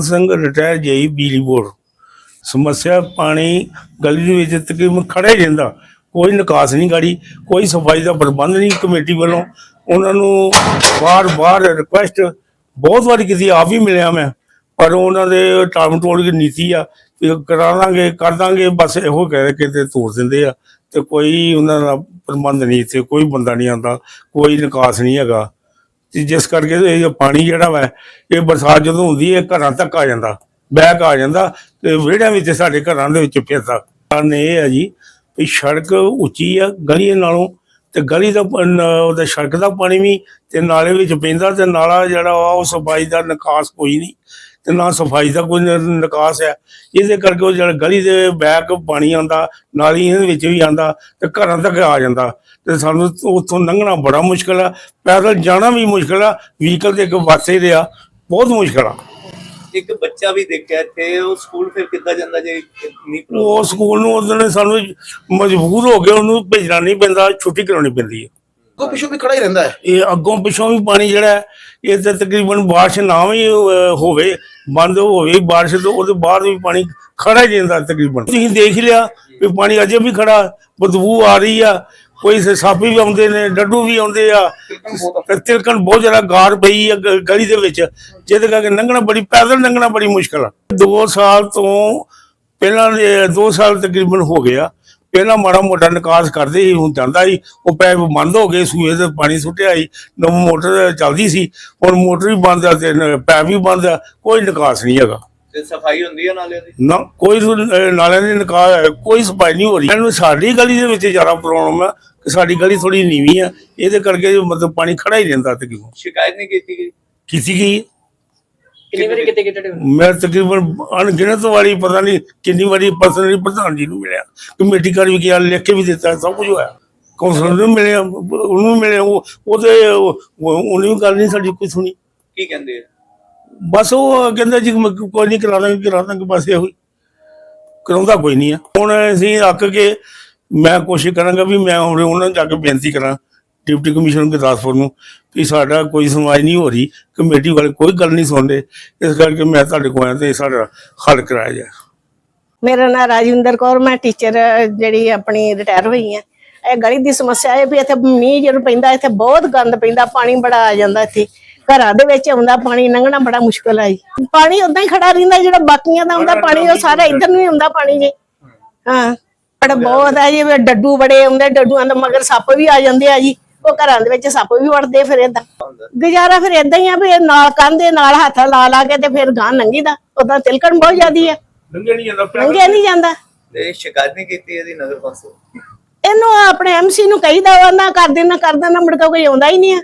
Singh retire ਜਈ ਬਿਜਲੀ board. ਸਮੱਸਿਆ ਪਾਣੀ ਗਲੀ ਦੇ ਵਿੱਚ ਤਕਰੀਬਨ ਖੜਾ ਹੀ ਰਹਿੰਦਾ। ਕੋਈ ਨਿਕਾਸ ਨਹੀਂ ਗਾੜੀ, ਕੋਈ ਸਫ਼ਾਈ ਦਾ ਪ੍ਰਬੰਧ ਨਹੀਂ ਕਮੇਟੀ ਵੱਲੋਂ। ਉਹਨਾਂ ਨੂੰ ਬਾਰ-ਬਾਰ ਰਿਕੁਐਸਟ ਬਹੁਤ ਵਾਰੀ ਕੀਤੀ, ਆਪ ਵੀ ਮਿਲਿਆ ਮੈਂ। ਪਰ ਉਹਨਾਂ ਦੇ ਟਾਮ ਟੋਲ ਦੀ ਨੀਤੀ ਆ ਵੀ ਕਰਾ ਦਾਂਗੇ, ਕਰ ਦਾਂਗੇ, ਬਸ ਇਹੋ ਕਹਿ ਕੇ ਤੇ ਤੋੜ ਦਿੰਦੇ ਆ। ਤੇ ਕੋਈ ਉਹਨਾਂ ਦਾ ਪ੍ਰਬੰਧ ਨਹੀਂ ਇੱਥੇ, ਕੋਈ ਬੰਦਾ ਨਹੀਂ ਆਉਂਦਾ, ਕੋਈ ਨਿਕਾਸ ਨਹੀਂ ਹੈਗਾ। ਤੇ ਜਿਸ ਕਰਕੇ ਇਹ ਪਾਣੀ ਜਿਹੜਾ ਵਾ, ਇਹ ਬਰਸਾਤ ਜਦੋਂ ਹੁੰਦੀ ਹੈ ਘਰਾਂ ਤੱਕ ਆ ਜਾਂਦਾ, ਬੈਕ ਆ ਜਾਂਦਾ ਤੇ ਵਿਹੜਿਆਂ ਵਿੱਚ ਸਾਡੇ ਘਰਾਂ ਦੇ ਵਿੱਚ ਫਿਰਦਾ। ਕਾਰਨ ਇਹ ਹੈ ਜੀ ਵੀ ਸੜਕ ਉੱਚੀ ਆ, ਗਲੀ ਨਾਲੋਂ ਤੇ ਗਲੀ ਦਾ ਉਹਦਾ ਸੜਕ ਦਾ ਪਾਣੀ ਵੀ ਤੇ ਨਾਲੇ ਵਿੱਚ ਪੈਂਦਾ ਤੇ ਨਾਲਾ ਜਿਹੜਾ ਵਾ, ਉਹ ਸਫ਼ਾਈ ਦਾ ਨਿਕਾਸ ਕੋਈ ਨਹੀਂ। ਤੇ ਨਾ ਸਫ਼ਾਈ ਦਾ ਕੋਈ ਨਿਕਾਸ ਹੈ। ਇਹਦੇ ਕਰਕੇ ਉਹ ਜਿਹੜਾ ਗਲੀ ਦੇ ਬੈਕ ਪਾਣੀ ਆਉਂਦਾ ਨਾਲੀ ਇਹਦੇ ਵਿੱਚ ਵੀ ਆਉਂਦਾ ਤੇ ਘਰਾਂ ਤੱਕ ਆ ਜਾਂਦਾ। ਤੇ ਸਾਨੂੰ ਉੱਥੋਂ ਲੰਘਣਾ ਬੜਾ ਮੁਸ਼ਕਲ ਆ। ਪੈਦਲ ਜਾਣਾ ਵੀ ਮੁਸ਼ਕਲ ਆ ਵਹੀਕਲ ਦੇ ਇੱਕ ਵਾਸੇ ਰਿਹਾ। ਬਹੁਤ ਮੁਸ਼ਕਲ ਆ। ਇੱਕ ਬੱਚਾ ਵੀ ਦੇਖਿਆ ਇੱਥੇ ਉਹ ਸਕੂਲ ਫਿਰ ਕਿੱਦਾਂ ਜਾਂਦਾ ਜੇ ਨਹੀਂ ਉਹ ਸਕੂਲ ਨੂੰ ਉਹਨੇ ਸਾਨੂੰ ਮਜਬੂਰ ਹੋ ਕੇ ਉਹਨੂੰ ਭੇਜਣਾ ਨਹੀਂ ਪੈਂਦਾ ਛੁੱਟੀ ਕਰਾਉਣੀ ਪੈਂਦੀ ਹੈ। ਕੋ ਪਿੱਛੋਂ ਵੀ ਖੜਾ ਹੀ ਰਹਿੰਦਾ ਹੈ। ਇਹ ਅੱਗੋਂ ਪਿੱਛੋਂ ਵੀ ਪਾਣੀ ਜਿਹੜਾ ਹੈ, ਇਹ ਤੇ ਤਕਰੀਬਨ ਬਾਰਿਸ਼ ਨਾ ਵੀ ਹੋਵੇ ਬੰਦ ਹੋਵੇ ਬਾਰਿਸ਼ ਤੋਂ ਉਹਦੇ ਬਾਅਦ ਵੀ ਪਾਣੀ ਖੜਾ ਹੀ ਰਹਿੰਦਾ ਤਕਰੀਬਨ। ਤੁਸੀਂ ਦੇਖ ਲਿਆ ਵੀ ਪਾਣੀ ਅਜੇ ਵੀ ਖੜਾ ਬਦਬੂ ਆ ਰਹੀ ਆ ਕੋਈ ਸੱਪ ਵੀ ਆਉਂਦੇ ਨੇ ਡੱਡੂ ਵੀ ਆਉਂਦੇ ਆ। ਤਿਲਕਣ ਬਹੁਤ ਜ਼ਿਆਦਾ ਗਾਰ ਪਈ ਆ ਗਲੀ ਦੇ ਵਿੱਚ ਜਿਹਦੇ ਕਰਕੇ ਲੰਘਣਾ ਬੜੀ ਪੈਦਲ ਲੰਘਣਾ ਬੜੀ ਮੁਸ਼ਕਲ ਆ। 2 ਸਾਲ ਤੋਂ ਪਹਿਲਾਂ 2 ਸਾਲ ਤਕਰੀਬਨ ਹੋ ਗਿਆ ਪਹਿਲਾਂ ਮਾੜਾ ਮੋਟਾ ਨਿਕਾਸ ਕਰਦੇ ਸੀ ਹੁਣ ਜਾਂਦਾ ਸੀ। ਉਹ ਪੈਪ ਬੰਦ ਹੋ ਗਏ ਸੂਏ ਤੇ ਪਾਣੀ ਸੁੱਟਿਆ ਸੀ। ਨਵੀਂ ਮੋਟਰ ਚੱਲਦੀ ਸੀ। ਹੁਣ ਮੋਟਰ ਵੀ ਬੰਦ ਆ ਤੇ ਪੈਪ ਵੀ ਬੰਦ ਆ। ਕੋਈ ਨਿਕਾਸ ਨਹੀਂ ਹੈਗਾ। ਤੇ ਸਫ਼ਾਈ ਹੁੰਦੀ ਹੈ ਨਾਲਿਆਂ ਦੀ? ਨਾ ਕੋਈ ਨਾਲਿਆਂ ਦੀ ਨਿਕਾਸ ਕੋਈ ਸਫ਼ਾਈ ਨਹੀਂ ਹੋ ਰਹੀ। ਇਹਨੂੰ ਸਾਡੀ ਗਲੀ ਦੇ ਵਿੱਚ ਜ਼ਿਆਦਾ ਪ੍ਰੋਬਲਮ ਆ ਕਿ ਸਾਡੀ ਗਲੀ ਥੋੜੀ ਨੀਵੀਂ ਆ। ਇਹਦੇ ਕਰਕੇ ਮਤਲਬ ਪਾਣੀ ਖੜਾ ਹੀ ਰਹਿੰਦਾ ਤਕਰੀਬਨ ਸ਼ਿਕਾਇਤ ਨਹੀਂ ਕੀਤੀ ਗਈ? ਕਿਸੇ ਕੀ ਕਿੰਨੀ ਵਾਰੀ ਕਿਤੇ ਕਿਤੇ ਮੈਂ ਤਕਰੀਬਨ ਅਣਗਿਣਤ ਵਾਰੀ ਪਤਾ ਨਹੀਂ ਕਿੰਨੀ ਵਾਰੀ ਪਰਸਨਲੀ ਪ੍ਰਧਾਨ ਜੀ ਨੂੰ ਮਿਲਿਆ। ਕਮੇਟੀ ਕਰ ਵੀ ਗਿਆ ਲਿਖ ਕੇ ਵੀ ਦਿੱਤਾ ਸਭ ਕੁਝ ਹੋਇਆ। ਕੌਂਸਲਰ ਨੂੰ ਮਿਲਿਆ ਉਹਨੂੰ ਮਿਲਿਆ ਉਹ ਉਹਦੇ ਉਹ- ਉਹਨੇ ਵੀ ਗੱਲ ਨਹੀਂ ਸਾਡੀ ਕੋਈ ਸੁਣੀ। ਕੀ ਕਹਿੰਦੇ ਆ? ਬਸ ਉਹ ਕਹਿੰਦਾ ਜੀ ਕੋਈ ਨਹੀਂ ਕਰਾ ਦਾਂਗੇ ਕਰਾ ਦਾਂਗੇ ਬਸ ਇਹੋ ਹੀ। ਕਰਾਉਂਦਾ ਕੋਈ ਨਹੀਂ ਆ। ਹੁਣ ਅਸੀਂ ਅੱਕ ਕੇ ਮੈਂ ਕੋਸ਼ਿਸ਼ ਕਰਾਂਗਾ ਵੀ ਮੈਂ ਹੁਣ ਉਹਨਾਂ ਨੂੰ ਜਾ ਕੇ ਬੇਨਤੀ ਕਰਾਂ ਡਿਪਟੀ ਕਮਿਸ਼ਨਰ ਗੁਰਦਾਸਪੁਰ ਨੂੰ ਕਿ ਸਾਡਾ ਕੋਈ ਸੁਣਵਾਈ ਨਹੀਂ ਹੋ ਰਹੀ, ਕਮੇਟੀ ਵਾਲੇ ਕੋਈ ਗੱਲ ਨਹੀਂ ਸੁਣਦੇ। ਇਸ ਕਰਕੇ ਮੈਂ ਤੁਹਾਡੇ ਕੋਲ ਆਇਆ ਤੇ ਸਾਡਾ ਹੱਲ ਕਰਾਇਆ ਜਾਏ। ਮੇਰਾ ਨਾਮ ਰਾਜਿੰਦਰ ਕੌਰ, ਮੈਂ ਟੀਚਰ, ਜਿਹੜੀ ਆਪਣੀ ਰਿਟਾਇਰ ਹੋਈ ਆ ਇਹ ਗਲੀ ਦੀ ਸਮੱਸਿਆ ਹੈ ਵੀ ਇੱਥੇ ਮੀਂਹ ਜਦੋਂ ਪੈਂਦਾ, ਇੱਥੇ ਬਹੁਤ ਗੰਦ ਪੈਂਦਾ, ਪਾਣੀ ਬੜਾ ਆ ਜਾਂਦਾ ਇੱਥੇ। ਘਰਾਂ ਦੇ ਵਿੱਚ ਆਉਂਦਾ ਪਾਣੀ, ਲੰਘਣਾ ਬੜਾ ਮੁਸ਼ਕਲ ਆ ਜੀ। ਪਾਣੀ ਉਦਾਂ ਹੀ ਖੜਾ ਰਹਿੰਦਾ, ਜਿਹੜਾ ਬਾਕੀਆਂ ਦਾ ਆਉਂਦਾ ਪਾਣੀ, ਉਹ ਸਾਰਾ ਇੱਧਰ ਨੂੰ ਹੀ ਆਉਂਦਾ ਪਾਣੀ ਜੀ। ਹਾਂ। ਬੜਾ ਬਹੁਤ ਆ ਜੀ, ਡੱਡੂ ਬੜੇ ਆਉਂਦੇ, ਡੱਡੂਆਂ ਦੇ ਮਗਰ ਸੱਪ ਵੀ ਆ ਜਾਂਦੇ ਆ ਜੀ। ਉਹ ਘਰਾਂ ਦੇ ਵਿੱਚ ਸੱਪ ਵੀ ਵੜਦੇ ਫਿਰ ਏਦਾਂ। ਗੁਜ਼ਾਰਾ ਫਿਰ ਏਦਾਂ ਹੀ ਆ ਵੀ ਇਹ ਨਾਲ ਕੰਧੇ ਨਾਲ ਹੱਥ ਲਾ ਲਾ ਕੇ ਤੇ ਫਿਰ ਗਾਂ ਲੰਘੀਦਾ ਉਦਾਂ ਤਿਲਕਣ ਬਹੁਤ ਜ਼ਿਆਦੀ ਆ। ਲੰਘਿਆ ਨਹੀਂ ਜਾਂਦਾ ਲੰਘਿਆ ਨਹੀਂ ਜਾਂਦਾ। ਤੇ ਸ਼ਿਕਾਇਤ ਨਹੀਂ ਕੀਤੀ ਇਹਦੀ ਨਗਰ ਪਾਸੋਂ ਇਹਨੂੰ ਆਪਣੇ ਐਮਸੀ ਨੂੰ ਕਹੀਦਾ ਵਾ ਨਾ ਕਰ ਦੇਣਾ ਕਰ ਦੇਣਾ ਮੁੜ ਕੇ ਕੋਈ ਆਉਂਦਾ ਹੀ ਨਹੀਂ ਆ।